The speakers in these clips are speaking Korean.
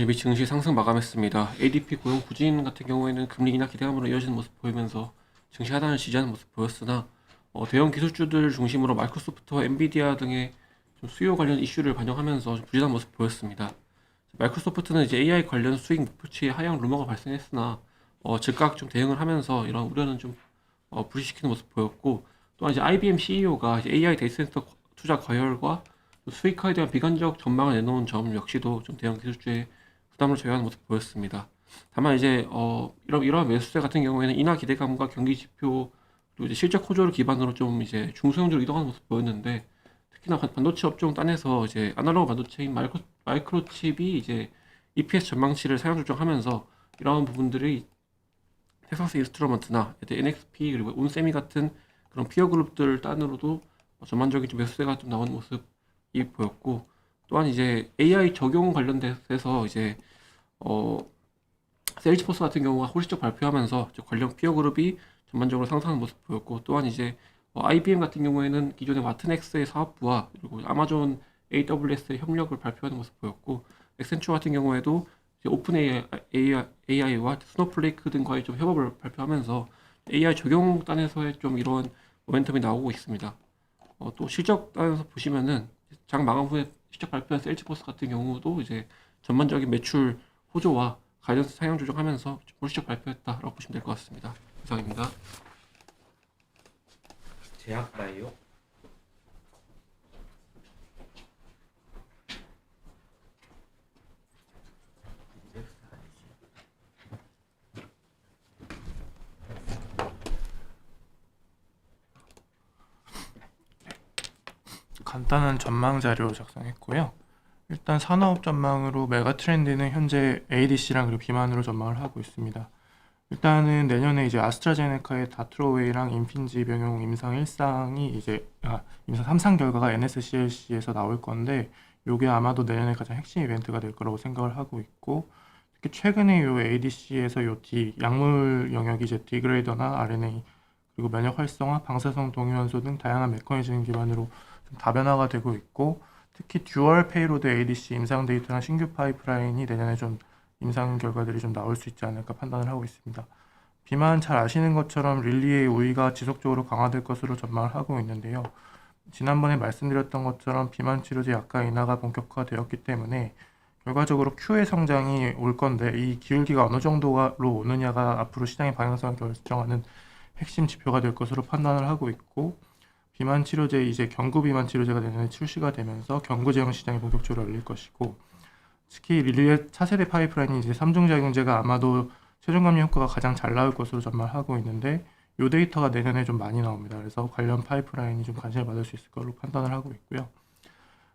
예비 증시 상승 마감했습니다. ADP 고용 부진 같은 경우에는 금리 인하 기대감으로 이어지는 모습 보이면서 증시 하단을 지지하는 모습 보였으나 어, 대형 기술주들 중심으로 마이크로소프트와 엔비디아 등의 좀 수요 관련 이슈를 반영하면서 좀 부진한 모습 보였습니다. 마이크로소프트는 이제 AI 관련 수익 목표치에 하향 루머가 발생했으나 어, 즉각 좀 대응을 하면서 이런 우려는 좀 어, 불식시키는 모습 보였고 또한 이제 IBM CEO가 AI 데이터 센터 투자 과열과 수익화에 대한 비관적 전망을 내놓은 점 역시도 좀 대형 기술주의 부담을 제어하는 모습 보였습니다. 다만 이제 어 이런 이러한 매수세 같은 경우에는 인하 기대감과 경기 지표 또 이제 실적 호조를 기반으로 좀 이제 중소형주로 이동하는 모습 보였는데 특히나 반- 반도체 업종 딴에서 이제 아날로그 반도체인 마이크로 마이크로칩이 이제 EPS 전망치를 사용 조정하면서 이러한 부분들이 텍사스 인스트루먼트나 NXP 그리고 온세미 같은 그런 피어 그룹들 딴으로도 전반적인 좀 매수세가 좀 나오는 모습이 보였고 또한 이제 AI 적용 관련돼서 이제 어 세일즈포스 같은 경우가 홀시적 발표하면서 관련 피어 그룹이 전반적으로 상승하는 모습 보였고 또한 이제 어, IBM 같은 경우에는 기존의 와트넥스의 사업부와 그리고 아마존 AWS의 협력을 발표하는 모습 보였고 엑센추어 같은 경우에도 오픈 AI, AI와 스노플레이크 등과의 좀 협업을 발표하면서 AI 적용 단에서의 좀 이런 모멘텀이 나오고 있습니다. 어, 또 실적 단에서 보시면은 장 마감 후에 실적 발표한 세일즈포스 같은 경우도 이제 전반적인 매출 호조와 가이던스 상향 조정하면서 불시적 발표했다라고 보시면 될 것 같습니다. 이상입니다. 제약 바이오 간단한 전망 자료 작성했고요. 일단 산업 전망으로 메가 트렌드는 현재 ADC랑 그리고 비만으로 전망을 하고 있습니다. 일단은 내년에 이제 아스트라제네카의 다트로웨이랑 인핀지 병용 임상 1상이 이제 아, 임상 3상 결과가 NSCLC에서 나올 건데 요게 아마도 내년에 가장 핵심 이벤트가 될 거라고 생각을 하고 있고 특히 최근에 요 ADC에서 요 D 약물 영역이 이제 디그레이더나 RNA 그리고 면역 활성화, 방사성 동위원소 등 다양한 메커니즘 기반으로 좀 다변화가 되고 있고 특히 듀얼 페이로드 ADC 임상 데이터나 신규 파이프라인이 내년에 좀 임상 결과들이 좀 나올 수 있지 않을까 판단을 하고 있습니다. 비만 잘 아시는 것처럼 릴리의 우위가 지속적으로 강화될 것으로 전망을 하고 있는데요. 지난번에 말씀드렸던 것처럼 비만 치료제 약가 인하가 본격화되었기 때문에 결과적으로 Q의 성장이 올 건데 이 기울기가 어느 정도로 오느냐가 앞으로 시장의 방향성을 결정하는 핵심 지표가 될 것으로 판단을 하고 있고 비만 치료제 이제 경구 비만 치료제가 내년에 출시가 되면서 경구 제형 시장이 본격적으로 열릴 것이고 특히 릴리의 차세대 파이프라인이 이제 삼중 작용제가 아마도 최종 감리 효과가 가장 잘 나올 것으로 전망하고 있는데 이 데이터가 내년에 좀 많이 나옵니다. 그래서 관련 파이프라인이 좀 관심을 받을 수 있을 걸로 판단을 하고 있고요.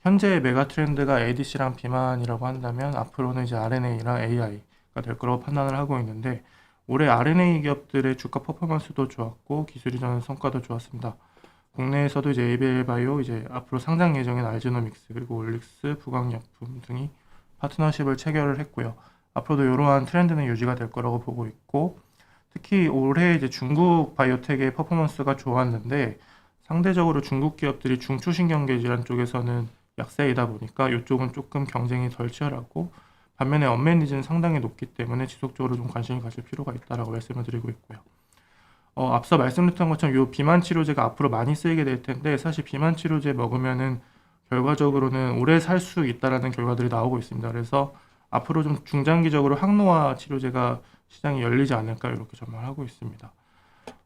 현재 메가 트렌드가 ADC랑 비만이라고 한다면 앞으로는 이제 RNA랑 AI가 될 거라고 판단을 하고 있는데 올해 RNA 기업들의 주가 퍼포먼스도 좋았고 기술 이전 성과도 좋았습니다. 국내에서도 이제 ABL 바이오 이제 앞으로 상장 예정인 알제노믹스 그리고 올릭스 부강약품 등이 파트너십을 체결을 했고요. 앞으로도 이러한 트렌드는 유지가 될 거라고 보고 있고 특히 올해 이제 중국 바이오텍의 퍼포먼스가 좋았는데 상대적으로 중국 기업들이 중추신경계 질환 쪽에서는 약세이다 보니까 이쪽은 조금 경쟁이 덜 치열하고 반면에 언맨 니즈는 상당히 높기 때문에 지속적으로 좀 관심을 가질 필요가 있다라고 말씀을 드리고 있고요. 어, 앞서 말씀드렸던 것처럼 이 비만 치료제가 앞으로 많이 쓰이게 될 텐데 사실 비만 치료제 먹으면은 결과적으로는 오래 살 수 있다라는 결과들이 나오고 있습니다. 그래서 앞으로 좀 중장기적으로 항노화 치료제가 시장이 열리지 않을까 이렇게 전망하고 있습니다.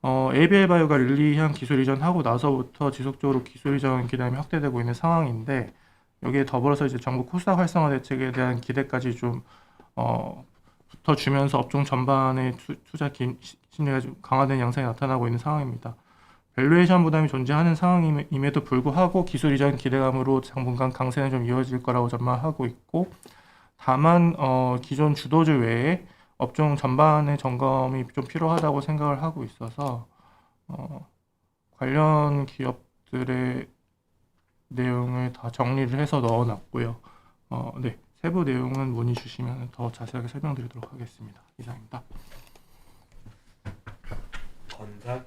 어, ABL 바이오가 릴리향 기술 이전하고 나서부터 지속적으로 기술 이전 기대감이 확대되고 있는 상황인데 여기에 더불어서 이제 정부 코스닥 활성화 대책에 대한 기대까지 좀 어, 붙어주면서 업종 전반의 투, 투자 기, 심리가 좀 강화된 양상이 나타나고 있는 상황입니다. 밸류에이션 부담이 존재하는 상황임에도 불구하고 기술 이전 기대감으로 당분간 강세는 좀 이어질 거라고 전망하고 있고 다만 어, 기존 주도주 외에 업종 전반의 점검이 좀 필요하다고 생각을 하고 있어서 어, 관련 기업들의 내용을 다 정리를 해서 넣어놨고요. 어, 네, 세부 내용은 문의 주시면 더 자세하게 설명드리도록 하겠습니다. 이상입니다. 건설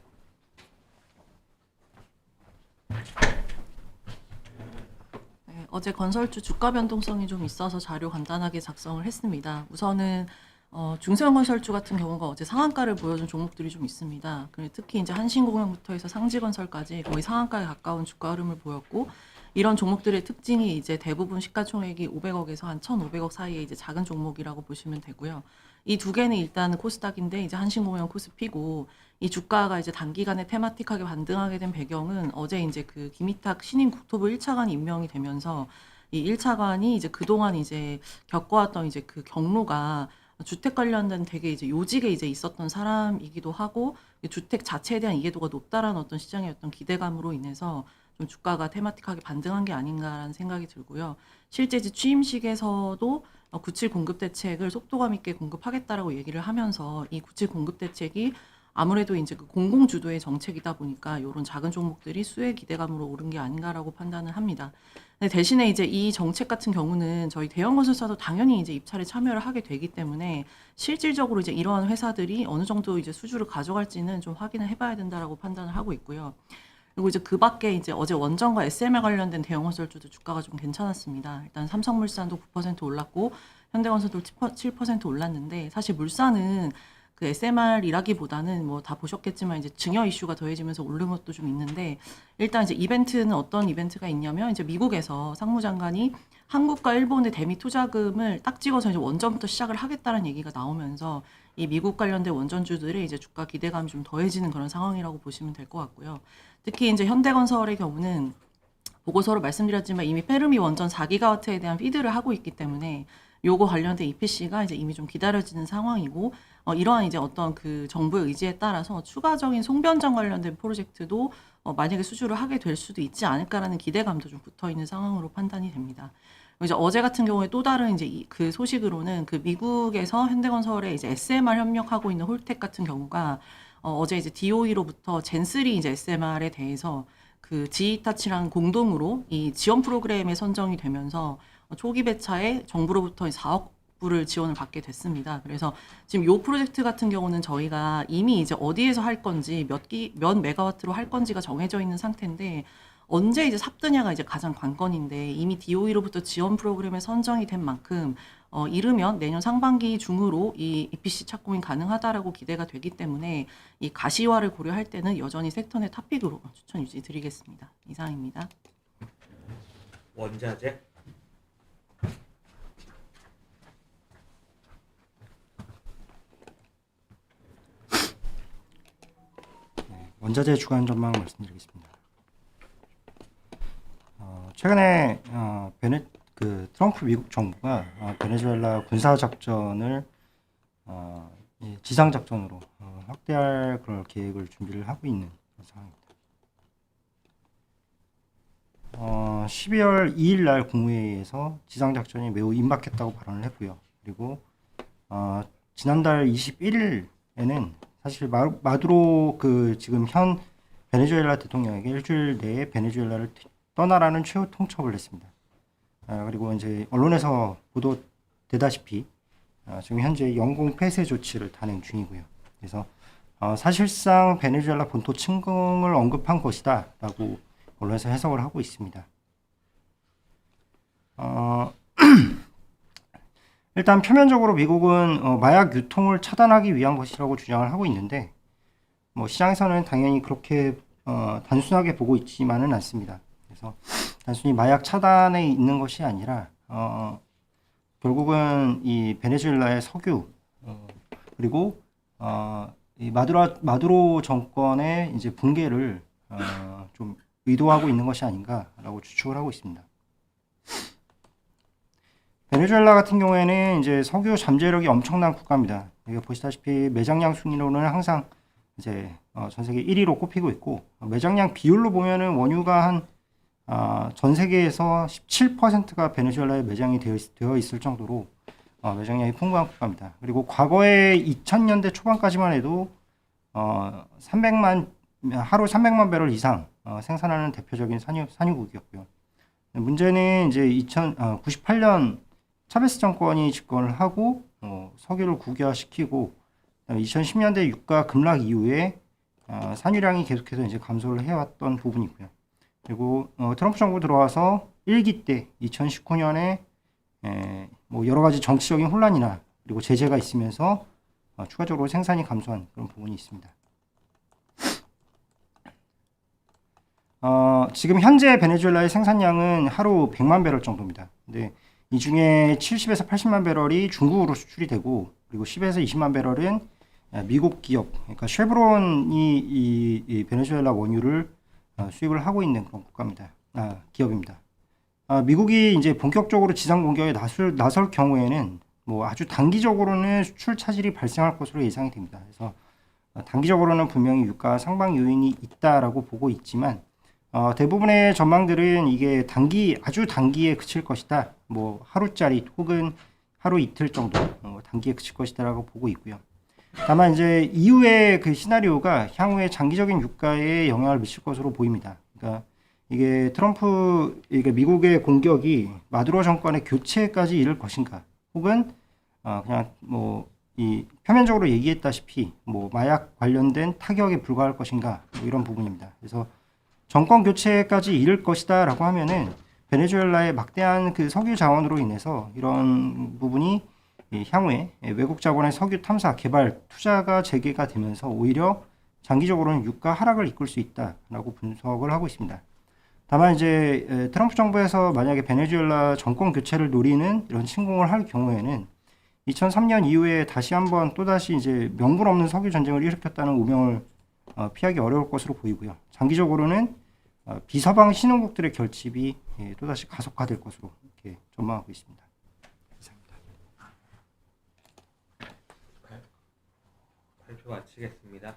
네, 어제 건설주 주가 변동성이 좀 있어서 자료 간단하게 작성을 했습니다. 우선은 어, 중소형 건설주 같은 경우가 어제 상한가를 보여준 종목들이 좀 있습니다. 특히 이제 한신공영부터 해서 상지건설까지 거의 상한가에 가까운 주가 흐름을 보였고 이런 종목들의 특징이 이제 대부분 시가총액이 500억에서 한 1,500억 사이에 이제 작은 종목이라고 보시면 되고요. 이 두 개는 일단 코스닥인데 이제 한신공영 코스피고 이 주가가 이제 단기간에 테마틱하게 반등하게 된 배경은 어제 이제 그 김희탁 신임 국토부 1차관이 임명이 되면서 이 1차관이 이제 그동안 이제 겪어왔던 이제 그 경로가 주택 관련된 되게 이제 요직에 이제 있었던 사람이기도 하고 주택 자체에 대한 이해도가 높다라는 어떤 시장의 어떤 기대감으로 인해서 좀 주가가 테마틱하게 반등한 게 아닌가라는 생각이 들고요. 실제 이제 취임식에서도 어, 구칠 공급 대책을 속도감 있게 공급하겠다라고 얘기를 하면서 이 구칠 공급 대책이 아무래도 이제 그 공공 주도의 정책이다 보니까 이런 작은 종목들이 수혜 기대감으로 오른 게 아닌가라고 판단을 합니다. 대신에 이제 이 정책 같은 경우는 저희 대형 건설사도 당연히 이제 입찰에 참여를 하게 되기 때문에 실질적으로 이제 이러한 회사들이 어느 정도 이제 수주를 가져갈지는 좀 확인을 해봐야 된다라고 판단을 하고 있고요. 그리고 이제 그 밖에 이제 어제 원전과 SM에 관련된 대형 건설주도 주가가 좀 괜찮았습니다. 일단 삼성물산도 9% 올랐고 현대건설도 7% 올랐는데 사실 물산은 그 SMR이라기보다는 뭐 다 보셨겠지만 이제 증여 이슈가 더해지면서 오른 것도 좀 있는데 일단 이제 이벤트는 어떤 이벤트가 있냐면 이제 미국에서 상무장관이 한국과 일본의 대미 투자금을 딱 찍어서 이제 원전부터 시작을 하겠다는 얘기가 나오면서 이 미국 관련된 원전주들의 이제 주가 기대감이 좀 더해지는 그런 상황이라고 보시면 될 것 같고요. 특히 이제 현대건설의 경우는 보고서로 말씀드렸지만 이미 페르미 원전 4기가와트에 대한 피드를 하고 있기 때문에 요거 관련된 EPC가 이제 이미 좀 기다려지는 상황이고 어, 이러한 이제 어떤 그 정부의 의지에 따라서 추가적인 송변전 관련된 프로젝트도 어, 만약에 수주를 하게 될 수도 있지 않을까라는 기대감도 좀 붙어 있는 상황으로 판단이 됩니다. 이제 어제 같은 경우에 또 다른 이제 이- 그 소식으로는 그 미국에서 현대건설에 이제 SMR 협력하고 있는 홀텍 같은 경우가 어, 어제 이제 DOE로부터 젠3 이제 SMR에 대해서 그 지이타치랑 공동으로 이 지원 프로그램에 선정이 되면서 어, 초기 배차에 정부로부터 4억 불을 지원을 받게 됐습니다. 그래서 지금 요 프로젝트 같은 경우는 저희가 이미 이제 어디에서 할 건지 몇 기, 몇 메가와트로 할 건지가 정해져 있는 상태인데 언제 이제 삽드냐가 이제 가장 관건인데 이미 DOE로부터 지원 프로그램에 선정이 된 만큼 어, 이르면 내년 상반기 중으로 이 EPC 착공이 가능하다라고 기대가 되기 때문에 이 가시화를 고려할 때는 여전히 섹터 내 탑픽으로 추천 유지 드리겠습니다. 이상입니다. 원자재 원자재 주간 전망 말씀드리겠습니다. 어, 최근에 어, 베네 그 트럼프 미국 정부가 어, 베네수엘라 군사 작전을 어, 이 지상 작전으로 어, 확대할 그런 계획을 준비를 하고 있는 상황입니다. 어, 12월 2일 날 국무회의에서 지상 작전이 매우 임박했다고 발언을 했고요. 그리고 어, 지난달 21일에는 사실 마, 마두로 그 지금 현 베네수엘라 대통령에게 일주일 내에 베네수엘라를 튀- 떠나라는 최후 통첩을 했습니다. 아, 그리고 이제 언론에서 보도되다시피 아, 지금 현재 영공 폐쇄 조치를 단행 중이고요. 그래서 어, 사실상 베네수엘라 본토 침공을 언급한 것이다라고 언론에서 해석을 하고 있습니다. 어, 일단 표면적으로 미국은 어, 마약 유통을 차단하기 위한 것이라고 주장을 하고 있는데 뭐 시장에서는 당연히 그렇게 어, 단순하게 보고 있지만은 않습니다. 그래서 단순히 마약 차단에 있는 것이 아니라 어, 결국은 이 베네수엘라의 석유 어, 그리고 어, 이 마두라 마두로 정권의 이제 붕괴를 어, 좀 의도하고 있는 것이 아닌가라고 추측을 하고 있습니다. 베네수엘라 같은 경우에는 이제 석유 잠재력이 엄청난 국가입니다. 여기 보시다시피 매장량 순위로는 항상 이제 어, 전 세계 1위로 꼽히고 있고 어, 매장량 비율로 보면은 원유가 한 아, 전 세계에서 17%가 베네수엘라에 매장이 되어, 있을 정도로 어, 매장량이 풍부한 국가입니다. 그리고 과거에 2000년대 초반까지만 해도 어, 300만 하루 300만 배럴 이상 어, 생산하는 대표적인 산유 산유국이었고요. 문제는 이제 2098년 차베스 정권이 집권을 하고 어, 석유를 국유화시키고 그다음에 2010년대 유가 급락 이후에 어, 산유량이 계속해서 이제 감소를 해왔던 부분이고요. 그리고 어, 트럼프 정부 들어와서 1기 때 2019년에 에, 뭐 여러 가지 정치적인 혼란이나 그리고 제재가 있으면서 어, 추가적으로 생산이 감소한 그런 부분이 있습니다. 어, 지금 현재 베네수엘라의 생산량은 하루 100만 배럴 정도입니다. 근데 이 중에 70에서 80만 배럴이 중국으로 수출이 되고 그리고 10에서 20만 배럴은 아, 미국 기업, 그러니까 쉐브론이 이, 이 베네수엘라 원유를 어, 수입을 하고 있는 그런 국가입니다. 아, 기업입니다. 아, 미국이 이제 본격적으로 지상 공격에 나설, 나설 경우에는 뭐 아주 단기적으로는 수출 차질이 발생할 것으로 예상이 됩니다. 그래서 어, 단기적으로는 분명히 유가 상방 요인이 있다라고 보고 있지만 어, 대부분의 전망들은 이게 단기 아주 단기에 그칠 것이다. 뭐 하루짜리 혹은 하루 이틀 정도 어, 단기에 그칠 것이다라고 보고 있고요. 다만 이제 이후의 그 시나리오가 향후에 장기적인 유가에 영향을 미칠 것으로 보입니다. 그러니까 이게 트럼프 이게 미국의 공격이 마두로 정권의 교체까지 이를 것인가, 혹은 어, 그냥 뭐 이 표면적으로 얘기했다시피 뭐 마약 관련된 타격에 불과할 것인가 뭐 이런 부분입니다. 그래서 정권 교체까지 이를 것이다 라고 하면은 베네수엘라의 막대한 그 석유 자원으로 인해서 이런 부분이 이 향후에 외국 자본의 석유 탐사 개발 투자가 재개가 되면서 오히려 장기적으로는 유가 하락을 이끌 수 있다라고 분석을 하고 있습니다. 다만 이제 에, 트럼프 정부에서 만약에 베네수엘라 정권 교체를 노리는 이런 침공을 할 경우에는 2003년 이후에 다시 한번 또다시 이제 명분 없는 석유 전쟁을 일으켰다는 오명을 어, 피하기 어려울 것으로 보이고요. 장기적으로는 어, 비서방 신흥국들의 결집이 예, 또다시 가속화될 것으로 전망하고 있습니다. 발표 마치겠습니다.